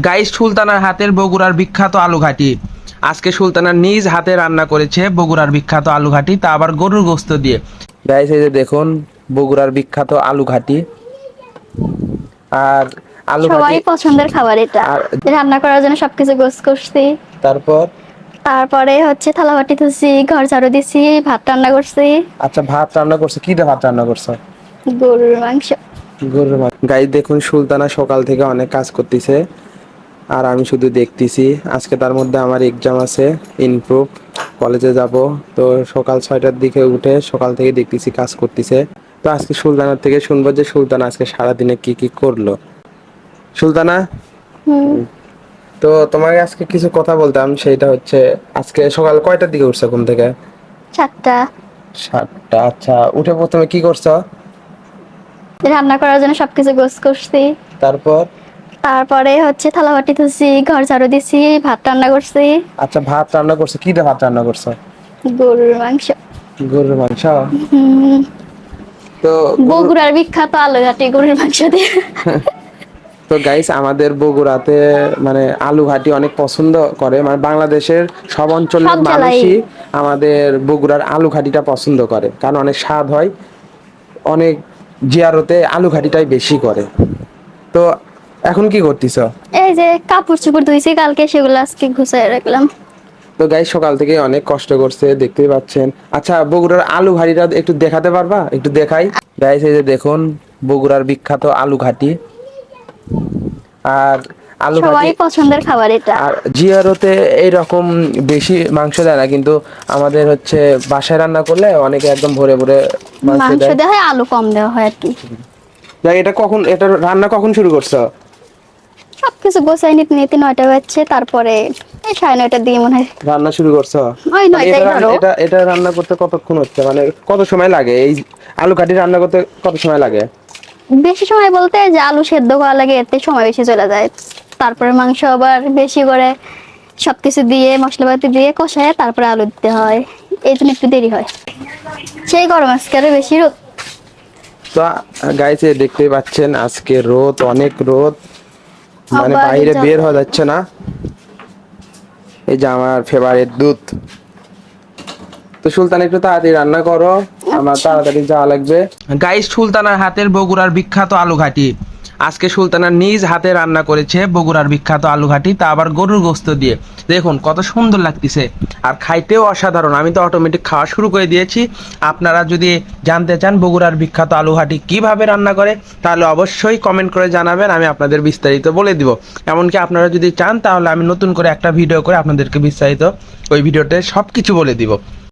Guys সুলতানার হাতের বগুড়ার বিখ্যাত আলু ঘাটি আজকে সুলতানার নিজ হাতে রান্না করেছে বগুড়ার বিখ্যাত আলু ঘাটি তা আবার গরুর গোস্ত দিয়ে। গাইস এই যে দেখুন বগুড়ার বিখ্যাত আলু ঘাটি আর আলু সবাই পছন্দের খাবার এটা। রান্না করার জন্য সবকিছু গোছ করছি। তারপর? তারপরে হচ্ছে থালা বাটি ধুছি ঘর ঝাড়ু দিছি ভাত রান্না করছি। আচ্ছা ভাত রান্না করছে? কি দিয়ে ভাত রান্না করছ? গরুর মাংস। গরুর মাংস। গাইস দেখুন সুলতানা সকাল থেকে অনেক কাজ করতেছে। আর আমি শুধু দেখতেছি। আজকে তার মধ্যে আমার এক্সাম আছে ইনপ্রুভ কলেজে যাব। তো সকাল ছয়টার দিকে উঠে সকাল থেকে দেখতেছি কাজ করতেছে। তো আজকে সুলতানার থেকে শুনব যে সুলতানা আজকে সারাদিনে কি কি করল। সুলতানা? তো তোমাকে আজকে কিছু কথা বলতাম সেটা হচ্ছে আজকে সকাল কয়টার দিকে উঠছো ঘুম থেকে? সাতটা। সাতটা আচ্ছা উঠে প্রথমে কি করছ? রান্না করার জন্য সবকিছু গোছ করছি তারপর? তারপরে হচ্ছে থালা বাটি ধুছি ঘর ঝাড়ু দিছি ভাত রান্না করছি। আচ্ছা ভাত রান্না করছ? কি ভাত রান্না করছ? গরুর মাংস। গরুর মাংস? তো বগুড়ার বিখ্যাত আলু ঘাটি গরুর মাংস দিয়ে। তো গাইস আমাদের বগুড়াতে মানে আলু ঘাটি অনেক পছন্দ করে। মানে বাংলাদেশের সব অঞ্চলের মানুষই আমাদের বগুড়ার আলু ঘাটিটা পছন্দ করে। কারণ অনেক স্বাদ হয়। অনেক জিয়ারতে আলু ঘাটিটাই বেশি করে। তো এখন কি করতিছ? এই যে কাপড় চোপড় ধুইছি কালকে সেগুলো আজকে ঘুষাই রাখলাম। তো গাইস সকাল থেকে অনেক কষ্ট করছে দেখতেই পাচ্ছেন। আচ্ছা বগুড়ার আলু ঘাটিটা একটু দেখাতে পারবা? একটু দেখাই। গাইস এই যে দেখুন বগুড়ার বিখ্যাত আলু ঘাটি। আর আলু সবাই পছন্দের খাবার এটা। আর জিয়ারোতে এইরকম বেশি মাংস দেয় না কিন্তু আমাদের হচ্ছে বাসায় রান্না করলে অনেকে একদম ভরে ভরে মাংস মাংস দেয়। হয় আলু কম দেওয়া হয় আর কি। এটা কখন এটা রান্না কখন শুরু করছ? সবকিছু গোছাই নিতে নিতে নয়টা বাজছে তারপরে এই সাড়ে নয়টার দিকে মনে হয় রান্না শুরু করছ? ওই মানে নয়টাই এটা ধরো। এটা এটা রান্না করতে কতক্ষণ হচ্ছে? মানে কত সময় লাগে? এই আলু কাটি রান্না করতে কত সময় লাগে? বেশি সময় বলতে যে আলু সেদ্ধ করা লাগে এতে সময় বেশি চলে যায়। তারপরে মাংস আবার বেশি করে সবকিছু দিয়ে মশলাপাতি দিয়ে কষায় তারপরে আলু দিতে হয়। এই জন্য একটু দেরি হয়। সেই গরম আজকে আরও বেশি রোদ। তো গাইছে দেখতেই পাচ্ছেন আজকে রোদ অনেক রোদ। মানে বাইরে বের হওয়া যাচ্ছে না। এই যে আমার ফেভারিট দুধ। তো সুলতান একটু তাড়াতাড়ি রান্না করো। আমার আচ্ছা। তাড়াতাড়ি যাওয়া লাগবে। গাইস সুলতানার হাতের বগুড়ার বিখ্যাত আলু ঘাটি আজকে সুলতানার নিজ হাতে রান্না করেছে বগুড়ার বিখ্যাত আলু ঘাটি তা আবার গরুর গোস্ত দিয়ে। দেখুন, কত সুন্দর লাগতেছে। আর খাইতেও অসাধারণ। আমি তো অটোমেটিক খাওয়া শুরু করে দিয়েছি। আপনারা যদি জানতে চান বগুড়ার বিখ্যাত আলু ঘাটি কীভাবে রান্না করে, তাহলে অবশ্যই কমেন্ট করে জানাবেন, আমি আপনাদের বিস্তারিত বলে দিব। এমনকি আপনারা যদি চান, তাহলে আমি নতুন করে একটা ভিডিও করে আপনাদেরকে বিস্তারিত ওই ভিডিওতে সব কিছু বলে দিব।